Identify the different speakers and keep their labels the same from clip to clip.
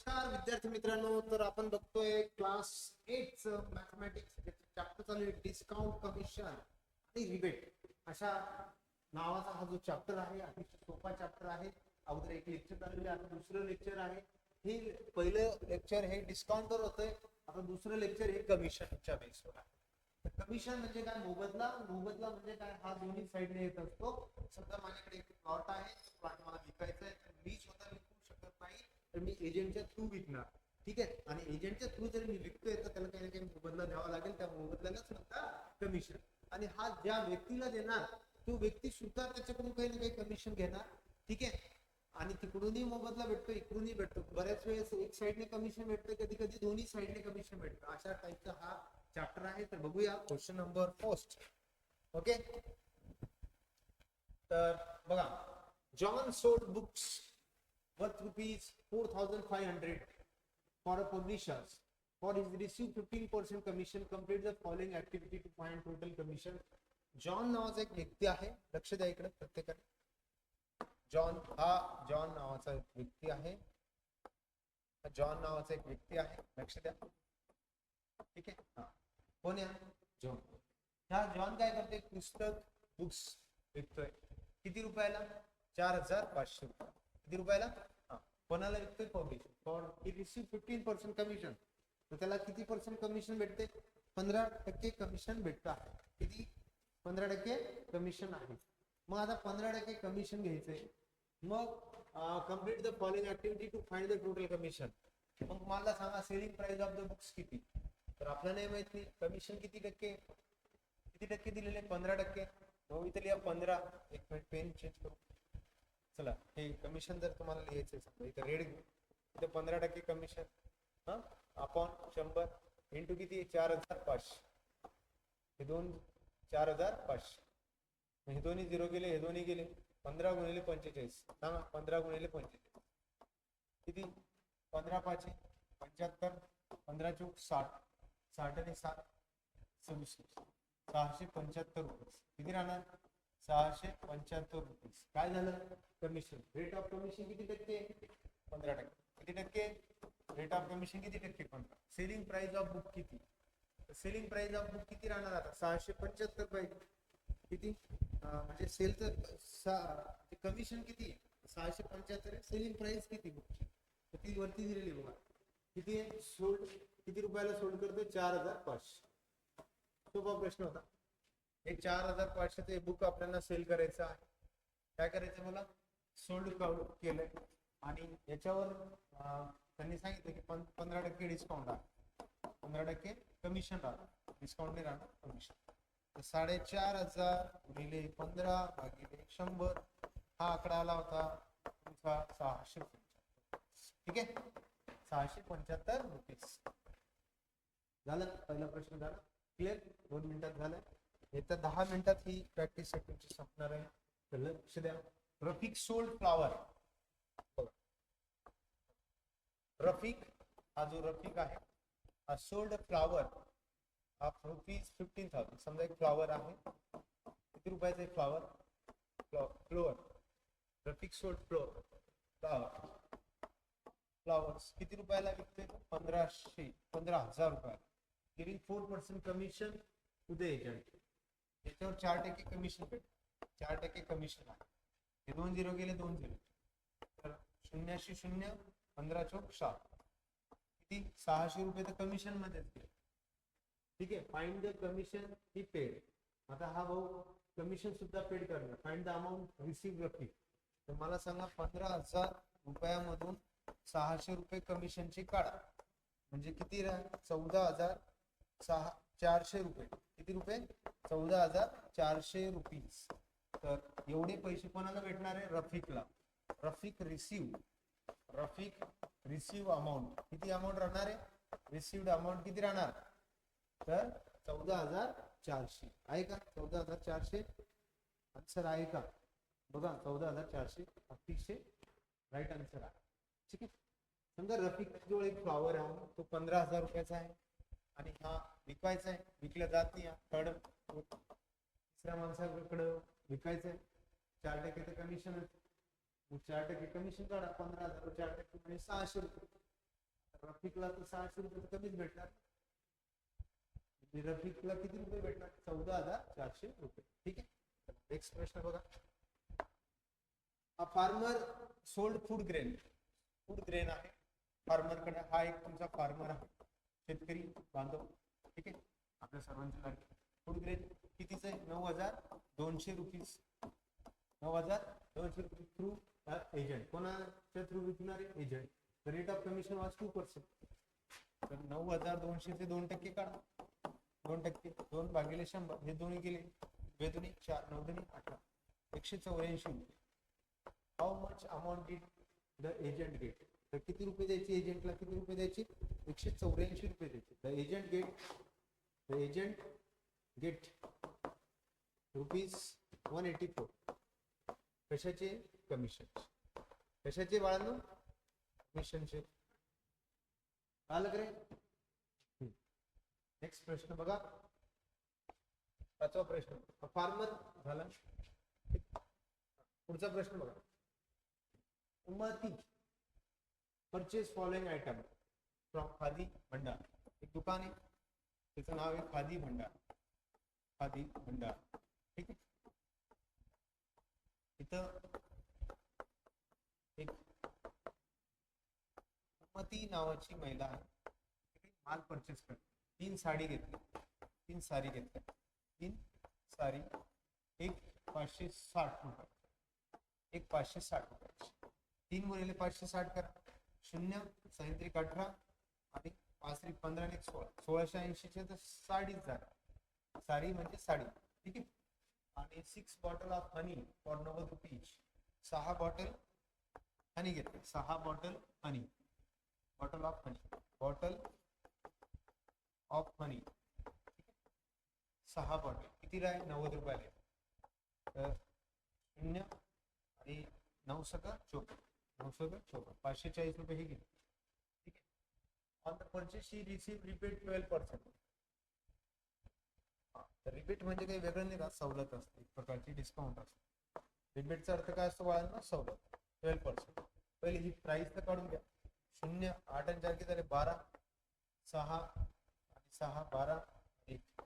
Speaker 1: नमस्कार विद्यार्थी मित्रांनो तर आपण बघतोय क्लास एट मॅथमॅटिक्स चॅप्टर चालू आहे डिस्काउंट कमिशन आणि रिबेट अशा नावाचा हा जो चॅप्टर आहे अतिशय सोपा चॅप्टर आहे. अगोदर एक लेक्चर चालू आहे आता दुसरं लेक्चर आहे. हे पहिलं लेक्चर हे डिस्काउंटवर होतंय आता दुसरं लेक्चर हे कमिशनच्या बेसवर आहे. तर कमिशन म्हणजे काय? मोबदला. मोबदला म्हणजे काय? हा दोन्ही साईडने येत असतो. समजा माझ्याकडे एक प्लॉट आहे प्लॉट मला विकायचा आहे मी स्वतः तर मी एजंटच्या थ्रू विकणार. ठीक आहे? आणि एजंटच्या थ्रू जर मी विकतोय तर त्याला काही ना काही मोबदला द्यावा लागेल. त्या मोबदल्यालाच म्हणतात कमिशन आणि हा ज्या व्यक्तीला देणार तो व्यक्ती सुद्धा त्याच्याकडून काही ना काही कमिशन घेणार. ठीक आहे? आणि तिकडूनही मोबदला भेटतो इकडूनही भेटतो. बऱ्याच वेळेस एक साईडने कमिशन भेटतं कधी कधी दोन्ही साईडने कमिशन भेटतं. अशा टाईपचा हा चॅप्टर आहे. तर बघूया क्वेश्चन नंबर फर्स्ट ओके तर बघा. John sold books worth rupees 4500 for a publisher. For his received 15% commission complete the following activity to find total commission. John नावाचा एक व्यक्ती आहे. लक्ष द्या इकडे प्रत्येकाने. जॉन हा जॉन नावाचा एक व्यक्ती आहे. जॉन नावाचा एक व्यक्ती आहे. लक्ष द्या. ठीक आहे? हा. कोण या जॉन हा जॉन काय करते? पुस्तक बुक्स विकतोय. किती रुपयाला? चार हजार पाचशे रुपये. किती रुपयाला. कोणाला विकतोय publisher for he receive fifteen percent commission तर त्याला किती पर्सेंट कमिशन भेटते? पंधरा टक्के कमिशन भेटत आहे. किती? पंधरा टक्के कमिशन आहे. मग आता पंधरा टक्के कमिशन घ्यायचंय. मग complete the following activity to find the total commission मग मला सांगा selling price of the books किती? तर आपल्याला नाही माहीत नाही. कमिशन किती टक्के? किती टक्के दिलेले? पंधरा टक्के. मग इथे लिहा पंधरा. एक मिनिट पेन चेंज करू. चला हे कमिशन जर तुम्हाला लिहायचं समजा इथं रेड घेऊ इथं पंधरा टक्के कमिशन हा? अपॉन शंभर इंटू किती चार हजार पाचशे. हे दोन चार हजार पाचशे. हे दोन्ही झिरो गेले हे दोन्ही गेले पंधरा गुणिले पंचेचाळीस. सांगा पंधरा गुणिले पंचेचाळीस. किती? पंधरा पाचशे पंच्याहत्तर पंधरा चौक साठ. साठ आणि सात सव्वीस. सहाशे पंच्याहत्तर रुपये. किती राहणार? सहाशे पंच्याहत्तर रुपीस काय झालं? कमिशन रेट ऑफ कमिशन किती टक्के? पंधरा टक्के. किती टक्के? रेट ऑफ कमिशन किती टक्के? पंधरा. सेलिंग प्राइस ऑफ बुक किती? सेलिंग प्राइस ऑफ बुक किती राहणार आता? सहाशे पंच्याहत्तर पाहिजे किती? म्हणजे सेलचं म्हणजे कमिशन किती सहाशे पंच्याहत्तर सेलिंग प्राइस किती बुकची तर ती वरती दिलेली बघा. किती सोल्ड किती रुपयाला सोल्ड करतो चार हजार पाचशे. सोपा प्रश्न होता. हे चार हजार पाचशेचे बुक आपल्याला सेल करायचं आहे. काय करायचं मला? सोल्ड केलंय. आणि याच्यावर त्यांनी सांगितलं की पण पंधरा टक्के डिस्काउंट आहे पंधरा टक्के कमिशन राहणार डिस्काउंट नाही राहणार कमिशन तर साडेचार हजार गुणिले पंधरा भागिले शंभर हा आकडा आला होता तुमचा सहाशे पंच्याहत्तर. ठीक आहे? सहाशे पंच्याहत्तर रुपीज झालं? पहिला प्रश्न झाला. क्लिअर दोन मिनिटात झालं? येत्या दहा मिनिटात ही प्रॅक्टिस तुमची संपणार आहे. तर लक्ष द्या. Rafiq sold flower. रफिक हा जो रफिक आहे हा सोल्ड फ्लावर हा रुपीज फिफ्टीन थाउजंड समजा एक फ्लावर आहे. किती रुपयाचा एक flower? Floor. Rafiq sold floor flower. Flowers. किती रुपयाला विकते पंधराशे पंधरा हजार रुपयाला. Giving four percent commission to the agent याच्यावर चार टक्के कमिशन भेट चार टक्के कमिशन आहे. हे दोन झिरो गेले दोन झिरो तर शून्याशी शून्य पंधरा चौक सात. किती? सहाशे रुपये तर कमिशन मध्येच गेले. ठीक आहे? Find the commission he paid आता हा भाऊ कमिशन सुद्धा पेड करणार. Find the amount receive Rafiq तर मला सांगा पंधरा हजार रुपयामधून सहाशे रुपये कमिशनची काढा. म्हणजे किती राह चौदा हजार सहा चारशे रुपये. किती रुपये? चौदा हजार चारशे रुपीज. तर एवढे पैसे कोणाला भेटणार आहे? रफिकला. Rafiq receive Rafiq receive amount किती अमाऊंट राहणार आहे? रिसिव्ड अमाऊंट किती राहणार? तर चौदा हजार चारशे. आहे का? चौदा हजार चारशे? आन्सर आहे का? बघा चौदा हजार चारशे. अतिशय राईट आन्सर आहे. ठीक आहे? समजा रफिक जवळ एक फ्लॉवर आहे. तो पंधरा हजार रुपयाचा आहे. आणि हा विकायचा आहे विकला जात नाही थर्ड तिसऱ्या माणसाकडं विकायचं आहे चार टक्के तर कमिशन चार टक्के कमिशन काढा. पंधरा हजार चार टक्के म्हणजे सहाशे रुपये. रफिकला तर सहाशे रुपये कमीच भेटणार. म्हणजे रफिकला किती रुपये भेटणार? चौदा हजार चारशे रुपये. ठीक आहे? नेक्स्ट प्रश्न बघा. हा farmer sold food grain. Food grain आहे. फार्मरकडे हा एक तुमचा फार्मर आहे. शेतकरी बांधव ठीक आहे? आपल्या सर्वांची लाडकी फूड ग्रेड कितीच आहे? नऊ हजार दोनशे रुपीज नऊ हजार दोनशे रुपीज थ्रू एजंट कोणाच्या थ्रू विकणारे? Agent rate of commission was two percent तर नऊ हजार दोनशे ते दोन टक्के काढा. दोन टक्के. दोन भागिले शंभर. हे दोन्ही गेले बेदोनी चार नऊ दोन्ही अठरा. एकशे चौऱ्याऐंशी. रुपये how much amount did the agent get तर किती रुपये द्यायचे? एजंटला किती रुपये द्यायचे? एकशे चौऱ्याऐंशी रुपये देते. The agent get the agent get rupees one eighty four कशाचे? कमिशन कशाचे बाळांनो? कमिशनचे आलं रे नेक्स्ट प्रश्न बघा. पाचवा प्रश्न. फार्मर झाला. पुढचा प्रश्न बघा. Umati purchase following item from Khadi Bhandar. एक दुकान आहे त्याचं नाव आहे खादी भंडार. खादी भंडार. ठीक आहे? इथं एक मती नावाची महिला आहे. माल परचेस करते तीन साडी घेतली. तीन साडी घेतल्या तीन साडी एक पाचशे साठ रुपये. एक पाचशे साठ रुपयाची तीन गुणिले पाचशे साठ करा. शून्य सायंत्रिक अठरा आणि पाच त्रिक पंधरा आणि एक सोळा. सोळाशे ऐंशीचे तर साडीच झाला. साडी म्हणजे साडी. ठीक आहे? आणि six bottle of honey for नव्वद रुपीज सहा बॉटल हनी घेतले. सहा bottle honey bottle of honey bottle of honey सहा बॉटल किती राहील नव्वद रुपयाला. तर शून्य आणि नऊ सका चोपन्न. नऊ सका चोपन्न. पाचशे चाळीस रुपये हे गेले. On the purchase she receive repeat twelve percent तर रिबेट म्हणजे काही वेगळं नाही का? सवलत असते. एक प्रकारची डिस्काउंट असते. रिबेटचा अर्थ काय असतो? बाळांना सवलत. ट्वेल्व पर्सेंट पहिले ही प्राइस तर काढून घ्या. शून्य आठ आणि चार किती झाले? बारा. सहा आणि सहा बारा एक.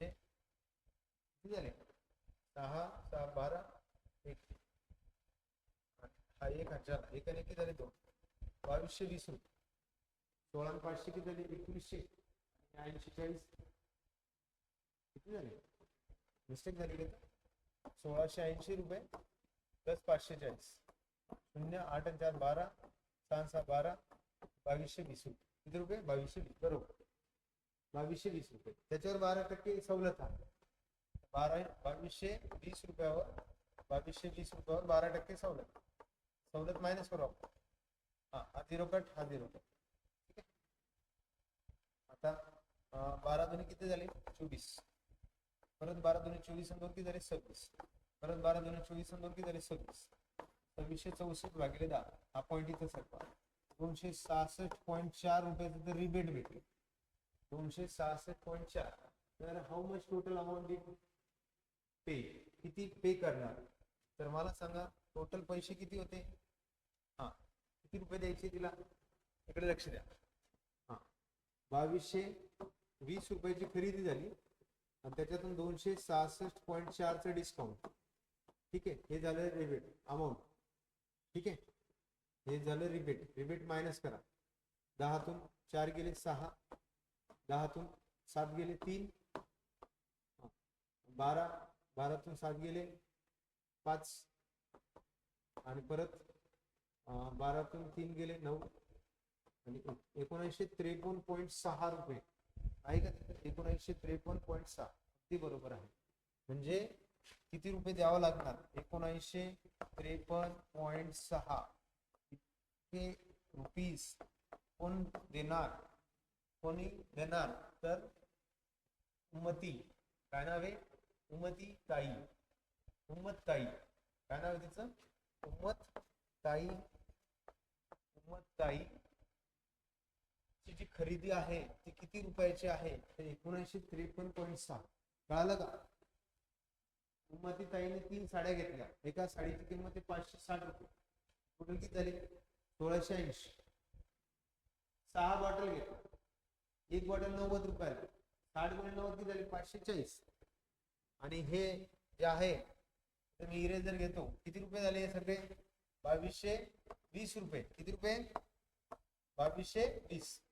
Speaker 1: म्हणजे किती झाले? सहा सहा बारा एक. हा एक हजार एक आणि किती झाले? दोन. बावीसशे वीस रुपये. सोळा पाचशे किती झाले एकवीसशे आणि ऐंशी चाळीस किती झाले मिस्टेक झाली का सोळाशे ऐंशी रुपये प्लस पाचशे चाळीस शून्य आठ चार बारा सहा सहा बारा बावीसशे वीस रुपये किती रुपये बावीसशे वीस बरोबर बावीसशे वीस रुपये त्याच्यावर बारा टक्के सवलत आहे बारा बावीसशे वीस रुपयावर बावीसशे वीस रुपयावर बारा टक्के सवलत सवलत मायनस करू आपण हा झिरो कट हा झिरो कट आता बारा दोन्ही किती झाले? चोवीस. परत बारा दोन्ही चोवीस आणि दोन किती झाले? सव्वीस. परत बारा दोन्ही चोवीस आणि दोन किती झाले? सव्वीस. सव्वीसशे चौसष्ट भागिले दहा. हा पॉईंट इथं सरका दोनशे सहासष्ट पॉईंट चार रुपयाचं तर रिबेट भेटेल. दोनशे सहासष्ट पॉईंट चार. तर how much total amount did pay किती पे करणार? तर मला सांगा टोटल पैसे किती होते? हा. किती रुपये द्यायचे तिला? इकडे लक्ष द्या. बावीसशे वीस रुपयाची खरेदी झाली आणि त्याच्यातून दोनशे सहासष्ट पॉईंट चारचं डिस्काउंट ठीक आहे? हे झालं रिबेट अमाऊंट ठीक आहे? हे झालं रिबेट रिबेट मायनस करा. दहातून चार गेले सहा. दहातून सात गेले तीन. बारा. बारातून सात गेले पाच. आणि परत बारातून तीन गेले नऊ. आणि एक- एकोणऐंशी त्रेपन्न पॉईंट सहा रुपये. आहे का एकोणऐंशी त्रेपन्न पॉईंट सहा. अगदी बरोबर आहे. म्हणजे किती रुपये द्यावं लागणार? एकोणऐंशी त्रेपन्न पॉईंट सहा. इतके रुपीज कोण देणार? कोणी देणार? तर उमती. काय नाव आहे? उमती ताई. उम्मत ताई. काय नाव आहे तिचं? उम्मत ताई. उम्मत ताई. खरेदी आहे ती किती रुपयाची आहे? ते एकोणऐंशी त्रेपन्न पॉईंट सहा कळालं का? उम्मती ताईने तीन साड्या घेतल्या. एका साडीची किंमत आहे पाचशे साठ रुपये. टोटल किती झाली? सोळाशे ऐंशी. सहा बॉटल घेतो एक बॉटल नव्वद रुपयाला. साठ गुणे नव्वद किती झाले? पाचशे चाळीस. आणि हे जे आहे तर मी इरेजर घेतो. किती रुपये झाले हे सगळे? बावीसशे वीस रुपये. किती रुपये? बावीसशे वीस.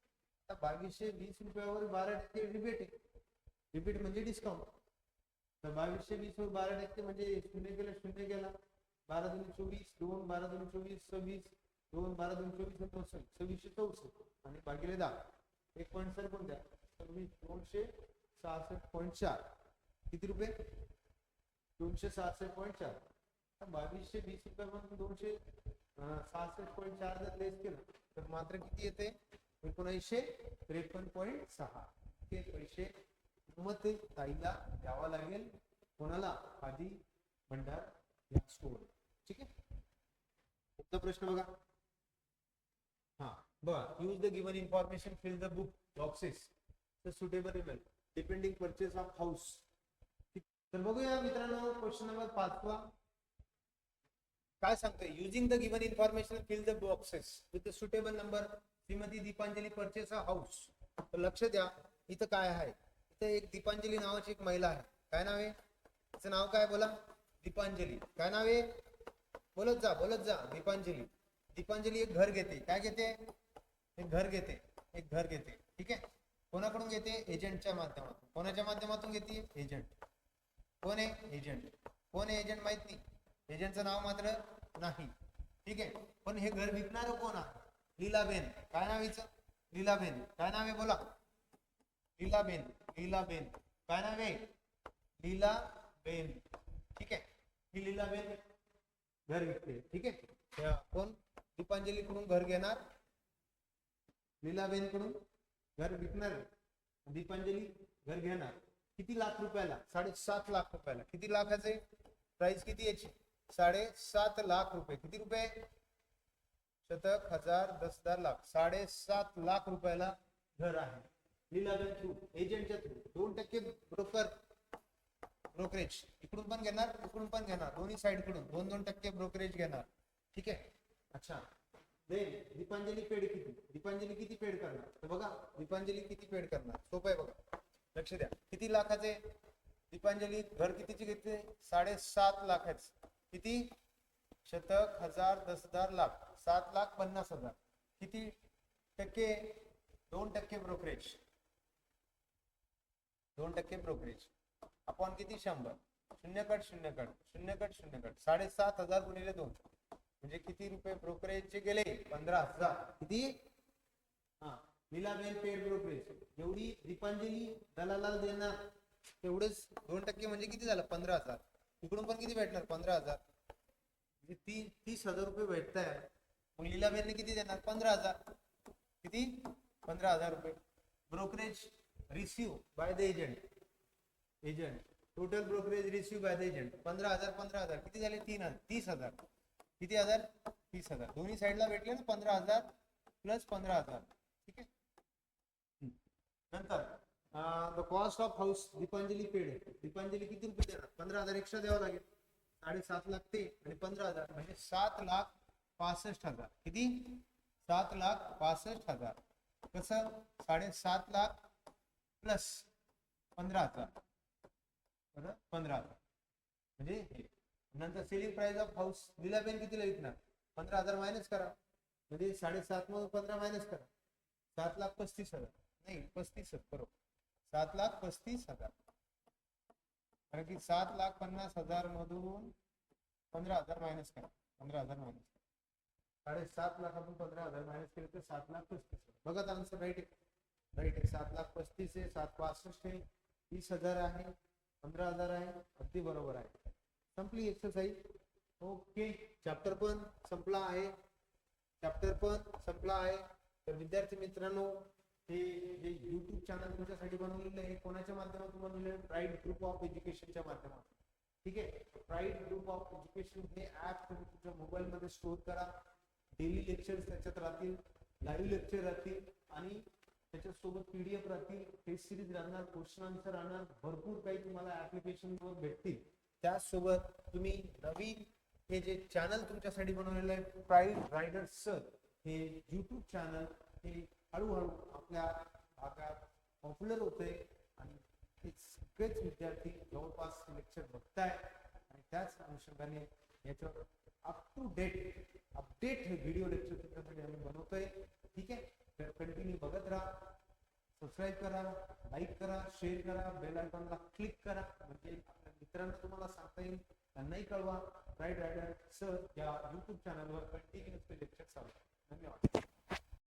Speaker 1: बावीसशे वीस रुपयावर बारा टक्के रिबेट आहे. रिबेट म्हणजे डिस्काउंट तर बावीसशे वीस वर बारा टक्के म्हणजे शून्य केलं शून्य केला. बारा दोन चोवीस दोन बारा दोन चोवीस सव्वीस दोन बारा दोन चोवीस सव्वीसशे चौसष्ट आणि बाकीले दहा. एक पॉईंट सर कोणत्या सव्वीस दोनशे सहासष्ट पॉईंट चार. किती रुपये? दोनशे सहासष्ट पॉईंट चार. बावीसशे वीस रुपयापासून दोनशे सहासष्ट पॉईंट चार जर लेस केलं तर मात्र किती येते? एकोणऐंशे त्रेपन्न पॉईंट सहा. ते पैसे मग ते ताईला द्यावा लागेल. कोणाला? आधी भंडार या स्टोर ठीक आहे? पुढचा प्रश्न बघा? हा बघा. Use the given information fill the book boxes suitable email depending purchase of house तर बघूया मित्रांनो क्वेश्चन नंबर पाचवा काय सांगतोय? Using the given information fill the boxes with the suitable number Shrimati Dipanjali purchase house. तर लक्ष द्या इथं काय आहे? इथं एक दीपांजली नावाची एक महिला आहे. काय नाव आहे? तिचं नाव काय बोला? दीपांजली. काय नाव आहे? बोलत जा बोलत जा दीपांजली. दीपांजली एक घर घेते. काय घेते? एक घर घेते. एक घर घेते. ठीक आहे? कोणाकडून घेते? एजंटच्या माध्यमातून. कोणाच्या माध्यमातून घेते? एजंट. कोण आहे? एजंट. कोण आहे एजंट माहीत नाही. एजंटचं नाव मात्र नाही. ठीक आहे? पण हे घर विकणार कोण आहे? लीलाबेन. काय नाव हिचं? लीलाबेन. काय नाव आहे बोला. लीलाबेन. लीलाबेन. काय नाव आहे? लीलाबेन. ठीक आहे. ही लीलाबेन घर विकते. ठीक आहे? कोण दीपांजली कडून घर घेणार. लीलाबेन कडून घर विकणार दीपांजली घर घेणार. किती लाख रुपयाला? साडेसात लाख रुपयाला. किती लाखाचे प्राइस किती याची? साडेसात लाख रुपये. किती रुपये? शतक हजार दस हजार लाख साडेसात लाख रुपयाला घर आहे. लीलाबेन थ्रू एजंटच्या थ्रू दोन टक्के ब्रोकर ब्रोकरेज. इकडून पण घेणार इकडून पण घेणार. दोन्ही साइडकडून दोन दोन टक्के ब्रोकरेज घेणार. ठीक आहे? अच्छा. देन दीपांजली पेड किती? दीपांजली किती पेड करणार? तर बघा दीपांजली किती पेड करणार? सोपं आहे बघा. लक्ष द्या. किती लाखाचे? दीपांजली घर कितीची घेतली? साडेसात लाखाचे. किती? शतक हजार दस हजार लाख. सात लाख पन्नास हजार. किती टक्के? दोन टक्के ब्रोकरेज दोन टक्के ब्रोकरेज आपण किती? शंभर. शून्य कट शून्य कट. शून्य कट शून्य कट. साडेसात हजार गुणिले दोन. म्हणजे किती रुपये ब्रोकरेजचे गेले? पंधरा हजार. किती? हा लीलाबेन पेड ब्रोकरेज जेवढी दीपांजली दलालाला देणार. तेवढेच दोन टक्के म्हणजे किती झालं? पंधरा हजार. इकडून पण किती भेटणार? पंधरा हजार. म्हणजे ती तीस हजार रुपये भेटताय मग लीलाबेनने किती देणार? पंधरा हजार. किती? पंधरा हजार रुपये. Brokerage receive by the agent agent total brokerage receive by the agent पंधरा हजार पंधरा हजार. किती झाले? तीन हजार. तीस हजार. किती हजार? तीस हजार. दोन्ही साईडला भेटले ना पंधरा हजार प्लस पंधरा हजार. ठीक आहे? नंतर the cost of house Dipanjali paid Dipanjali किती रुपये देणार? पंधरा हजार एक्स्ट्रा द्यावं लागेल. साडेसात लाख ते आणि पंधरा हजार. म्हणजे सात लाख पासष्ट हजार. किती? सात लाख पासष्ट हजार. कसं? साडेसात लाख प्लस पंधरा हजार. बरं? पंधरा हजार. म्हणजे हे. नंतर selling price of house Lilaben कितीला विकणार? पंधरा हजार मायनस करा. म्हणजे साडेसात मधून पंधरा मायनस करा. सात लाख पस्तीस हजार. नाही पस्तीस बरोबर. सात लाख पस्तीस हजार. कारण की सात लाख पन्नास हजार मधून पंधरा हजार मायनस करा. पंधरा हजार मायनस साडेसात लाखातून पंधरा हजार मायनस केले तर सात लाख पस्तीस बघा आन्सर राईट आहे. राईट आहे. सात लाख पस्तीस आहे. सात पासष्ट आहे. तीस हजार आहे. पंधरा हजार आहे. अगदी बरोबर आहे. संपली एक्सरसाइज ओके. चॅप्टर पण संपला आहे. चॅप्टर पण संपला आहे. तर विद्यार्थी मित्रांनो हे जे युट्यूब चॅनल तुमच्यासाठी बनवलेलं आहे. कोणाच्या माध्यमातून बनवलेलं आहे? प्राईड ग्रुप ऑफ एज्युकेशनच्या माध्यमातून. ठीक आहे? प्राईड ग्रुप ऑफ एज्युकेशन हे ऍप तुम्ही तुमच्या मोबाईलमध्ये स्टोर करा. डेली लेक्चर त्याच्यात राहतील लाईव्ह लेक्चर राहतील आणि त्याच्यासोबत पीडीएफ राहतील टेस्ट सिरीज राहणार क्वेश्चन आन्सर राहणार भरपूर काही तुम्हाला ऍप्लिकेशन भेटतील. त्याचसोबत तुम्ही नवीन हे जे चॅनल तुमच्यासाठी बनवलेलं आहे प्राईड रायडर सर हे युट्यूब चॅनल हे हळूहळू आपल्या भागात पॉप्युलर होते आणि हे सगळेच विद्यार्थी जवळपास लेक्चर बघताय आणि त्याच अनुषंगाने याच्यावर अप टू डेट अपडेट हे व्हिडिओ लेक्चर तुमच्यासाठी आम्ही बनवतोय. ठीक आहे? तर कंटिन्यू बघत राहा. सबस्क्राईब करा लाईक करा शेअर करा बेल आयकॉनला क्लिक करा. म्हणजे आपल्या मित्रांना तुम्हाला सांगता येईल. त्यांनाही कळवा. राईट रायडर सर या युट्यूब चॅनलवर कंटिन्युअसली लेक्चर चालू धन्यवाद.